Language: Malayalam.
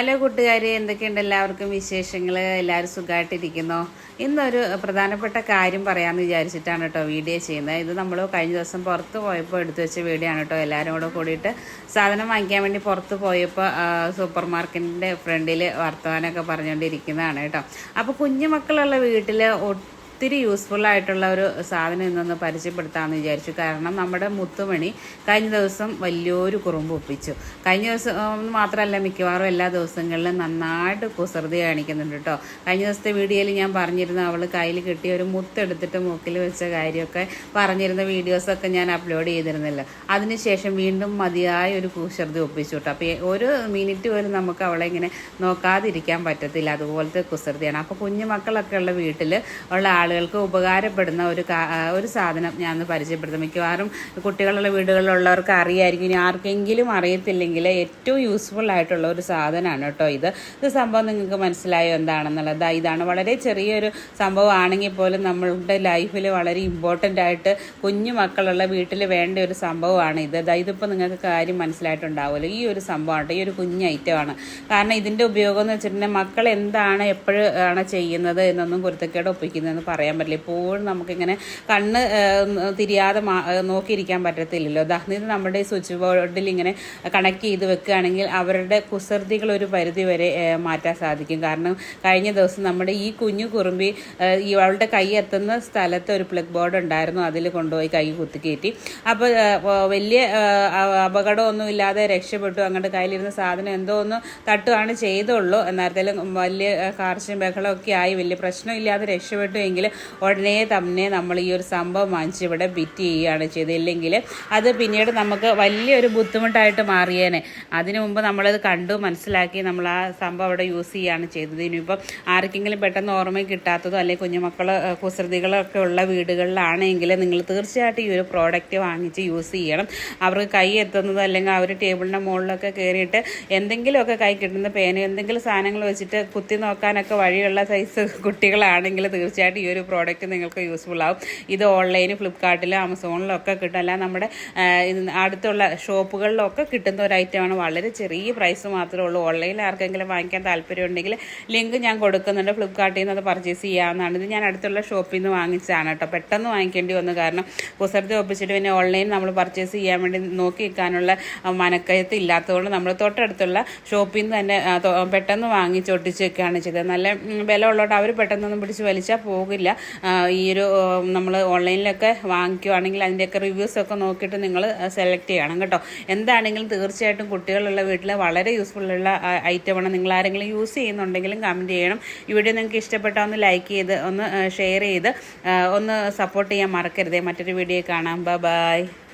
ഹലോ കൂട്ടുകാരെ എന്തൊക്കെയുണ്ട് എല്ലാവർക്കും വിശേഷങ്ങൾ എല്ലാവരും സുഖമായിട്ടിരിക്കുന്നു ഇന്നൊരു പ്രധാനപ്പെട്ട കാര്യം പറയാമെന്ന് വിചാരിച്ചിട്ടാണ് കേട്ടോ വീഡിയോ ചെയ്യുന്നത്. ഇത് നമ്മൾ കഴിഞ്ഞ ദിവസം പുറത്ത് പോയപ്പോൾ എടുത്തു വെച്ച വീഡിയോ ആണ് കേട്ടോ എല്ലാവരും കൂടെ കൂടിയിട്ട് സാധനം വാങ്ങിക്കാൻ വേണ്ടി പുറത്ത് പോയപ്പോൾ സൂപ്പർ മാർക്കറ്റിന്റെ ഫ്രണ്ടിൽ വർത്തമാനമൊക്കെ പറഞ്ഞുകൊണ്ടിരിക്കുന്നതാണ് കേട്ടോ അപ്പോൾ കുഞ്ഞുമക്കളുള്ള വീട്ടിൽ ഒത്തിരി യൂസ്ഫുൾ ആയിട്ടുള്ള ഒരു സാധനം ഇന്നൊന്ന് പരിചയപ്പെടുത്താമെന്ന് വിചാരിച്ചു. കാരണം നമ്മുടെ മുത്തുമണി കഴിഞ്ഞ ദിവസം വലിയൊരു കുറുമ്പ് ഒപ്പിച്ചു. കഴിഞ്ഞ ദിവസം മാത്രമല്ല മിക്കവാറും എല്ലാ ദിവസങ്ങളിലും നന്നായിട്ട് കുസൃതി കാണിക്കുന്നുണ്ട് കേട്ടോ കഴിഞ്ഞ ദിവസത്തെ വീഡിയോയിൽ ഞാൻ പറഞ്ഞിരുന്നു അവൾ കയ്യിൽ കിട്ടിയ ഒരു മുത്തെടുത്തിട്ട് മൂക്കിൽ വെച്ച കാര്യമൊക്കെ പറഞ്ഞിരുന്ന വീഡിയോസൊക്കെ ഞാൻ അപ്ലോഡ് ചെയ്തിരുന്നല്ലോ. അതിനുശേഷം വീണ്ടും മതിയായ ഒരു കുസൃതി ഒപ്പിച്ചു കേട്ടോ അപ്പോൾ ഒരു മിനിറ്റ് പോലും നമുക്ക് അവളെ ഇങ്ങനെ നോക്കാതിരിക്കാൻ പറ്റത്തില്ല. അതുപോലത്തെ കുസൃതിയാണ്. അപ്പോൾ കുഞ്ഞു മക്കളൊക്കെ ഉള്ള വീട്ടിൽ ഉള്ള ആളുകൾക്ക് ഉപകാരപ്പെടുന്ന ഒരു ഒരു സാധനം ഞാൻ ഒന്ന് പരിചയപ്പെടുത്തും. മിക്കവാറും കുട്ടികളുള്ള വീടുകളിലുള്ളവർക്ക് അറിയായിരിക്കും. ഇനി ആർക്കെങ്കിലും അറിയത്തില്ലെങ്കിൽ ഏറ്റവും യൂസ്ഫുൾ ആയിട്ടുള്ള ഒരു സാധനമാണ് കേട്ടോ ഇത്. ഇത് സംഭവം നിങ്ങൾക്ക് മനസ്സിലായോ എന്താണെന്നുള്ളത്? ഇതാണ് വളരെ ചെറിയൊരു സംഭവം ആണെങ്കിൽ പോലും നമ്മളുടെ ലൈഫിൽ വളരെ ഇമ്പോർട്ടന്റ് ആയിട്ട് കുഞ്ഞു മക്കളുള്ള വീട്ടിൽ വേണ്ട ഒരു സംഭവമാണ് ഇത്. ഇതിപ്പോൾ നിങ്ങൾക്ക് കാര്യം മനസ്സിലായിട്ടുണ്ടാവുമല്ലോ. ഈ ഒരു സംഭവമാണ് ഈ ഒരു കുഞ്ഞ് ഐറ്റമാണ് കാരണം ഇതിന്റെ ഉപയോഗം എന്ന് വെച്ചിട്ടുണ്ടെങ്കിൽ മക്കൾ എന്താണ് എപ്പോഴും ആണ് ചെയ്യുന്നത് എന്നൊന്നും കുരുത്തക്കേട് ഒപ്പിക്കുന്നതെന്ന് പറയാൻ പറ്റില്ല. എപ്പോഴും നമുക്കിങ്ങനെ കണ്ണ് തിരിയാതെ നോക്കിയിരിക്കാൻ പറ്റത്തില്ലല്ലോ. ദാ ഇത് നമ്മുടെ സ്വിച്ച് ബോർഡിൽ ഇങ്ങനെ കണക്ട് ചെയ്ത് വെക്കുകയാണെങ്കിൽ അവരുടെ കുസൃതികൾ ഒരു പരിധി വരെ മാറ്റാൻ സാധിക്കും. കാരണം കഴിഞ്ഞ ദിവസം നമ്മുടെ ഈ കുഞ്ഞു കുറുമ്പി ഇവളുടെ കൈ എത്തുന്ന സ്ഥലത്ത് ഒരു പ്ലഗ് ബോർഡ് ഉണ്ടായിരുന്നു. അതിൽ കൊണ്ടുപോയി കൈ കുത്തിക്കയറ്റി അപ്പോൾ വലിയ അപകടമൊന്നും ഇല്ലാതെ രക്ഷപ്പെട്ടു. അങ്ങോട്ട് കയ്യിലിരുന്ന സാധനം എന്തോ ഒന്ന് തട്ടുകയാണ് ചെയ്തുള്ളൂ. എന്നാലും വലിയ കാർഷിക ബഹളമൊക്കെ ആയി. വലിയ പ്രശ്നമില്ലാതെ രക്ഷപ്പെട്ടു എങ്കിൽ ഉടനെ തന്നെ നമ്മൾ ഈ ഒരു സംഭവം വാങ്ങിച്ച് ഇവിടെ ബിറ്റ് ചെയ്യുകയാണ് ചെയ്തത്. ഇല്ലെങ്കിൽ അത് പിന്നീട് നമുക്ക് വലിയൊരു ബുദ്ധിമുട്ടായിട്ട് മാറിയേനെ. അതിനു മുമ്പ് നമ്മളത് കണ്ടു മനസ്സിലാക്കി നമ്മൾ ആ സംഭവം അവിടെ യൂസ് ചെയ്യുകയാണ് ചെയ്തത്. ഇനിയിപ്പം ആർക്കെങ്കിലും പെട്ടെന്ന് ഓർമ്മ കിട്ടാത്തതോ അല്ലെങ്കിൽ കുഞ്ഞുമക്കൾ കുസൃതികളൊക്കെ ഉള്ള വീടുകളിലാണെങ്കിൽ നിങ്ങൾ തീർച്ചയായിട്ടും ഈ ഒരു പ്രോഡക്റ്റ് വാങ്ങിച്ച് യൂസ് ചെയ്യണം. അവർക്ക് കൈ എത്തുന്നത് അല്ലെങ്കിൽ ആ അവർ ടേബിളിന്റെ മുകളിലൊക്കെ കയറിയിട്ട് എന്തെങ്കിലുമൊക്കെ കൈ കിട്ടുന്ന പേന എന്തെങ്കിലും സാധനങ്ങൾ വെച്ചിട്ട് കുത്തി നോക്കാനൊക്കെ വഴിയുള്ള സൈസ് കുട്ടികളാണെങ്കിൽ തീർച്ചയായിട്ടും ഒരു പ്രോഡക്റ്റ് നിങ്ങൾക്ക് യൂസ്ഫുൾ ആവും. ഇത് ഓൺലൈൻ ഫ്ലിപ്കാർട്ടിലും ആമസോണിലും ഒക്കെ കിട്ടും. അല്ല നമ്മുടെ അടുത്തുള്ള ഷോപ്പുകളിലൊക്കെ കിട്ടുന്ന ഒരു ഐറ്റമാണ് വളരെ ചെറിയ പ്രൈസ് മാത്രമേ ഉള്ളൂ. ഓൺലൈനിൽ ആർക്കെങ്കിലും വാങ്ങിക്കാൻ താല്പര്യമുണ്ടെങ്കിൽ ലിങ്ക് ഞാൻ കൊടുക്കുന്നുണ്ട്. ഫ്ലിപ്കാർട്ടിൽ നിന്ന് അത് പർച്ചേസ് ചെയ്യാവുന്നതാണ്. ഇത് ഞാൻ അടുത്തുള്ള ഷോപ്പിൽ നിന്ന് വാങ്ങിച്ചതാണ് കേട്ടോ. പെട്ടെന്ന് വാങ്ങിക്കേണ്ടി വന്നു കാരണം കുസൃതി ഒപ്പിച്ചിട്ട് പിന്നെ ഓൺലൈൻ നമ്മൾ പർച്ചേസ് ചെയ്യാൻ വേണ്ടി നോക്കി വെക്കാനുള്ള മനക്കയത്ത് ഇല്ലാത്തതുകൊണ്ട് നമ്മൾ തൊട്ടടുത്തുള്ള ഷോപ്പിൽ നിന്ന് തന്നെ പെട്ടെന്ന് വാങ്ങിച്ചൊട്ടിച്ചൊക്കെയാണ് ചെയ്തത്. നല്ല വില ഉള്ളതുകൊണ്ട് അവർ പെട്ടെന്നൊന്നും പിടിച്ച് വലിച്ചാൽ പോകില്ല. ആ, ഈ ഒരു നമ്മൾ ഓൺലൈനിലൊക്കെ വാങ്ങിക്കുവാണെങ്കിൽ അതിന്റെയൊക്കെ റിവ്യൂസ് ഒക്കെ നോക്കിയിട്ട് നിങ്ങൾ സെലക്ട് ചെയ്യണം കേട്ടോ. എന്താണെങ്കിലും തീർച്ചയായിട്ടും കുട്ടികളുള്ള വീട്ടിൽ വളരെ യൂസ്ഫുൾ ഉള്ള ഐറ്റമാണ് നിങ്ങൾ ആരെങ്കിലും യൂസ് ചെയ്യുന്നുണ്ടെങ്കിലും കമന്റ് ചെയ്യണം. ഈ വീഡിയോ നിങ്ങൾക്ക് ഇഷ്ടപ്പെട്ടാൽ ഒന്ന് ലൈക്ക് ചെയ്ത് ഒന്ന് ഷെയർ ചെയ്ത് ഒന്ന് സപ്പോർട്ട് ചെയ്യാൻ മറക്കരുതേ. മറ്റൊരു വീഡിയോ കാണാം. ബൈ.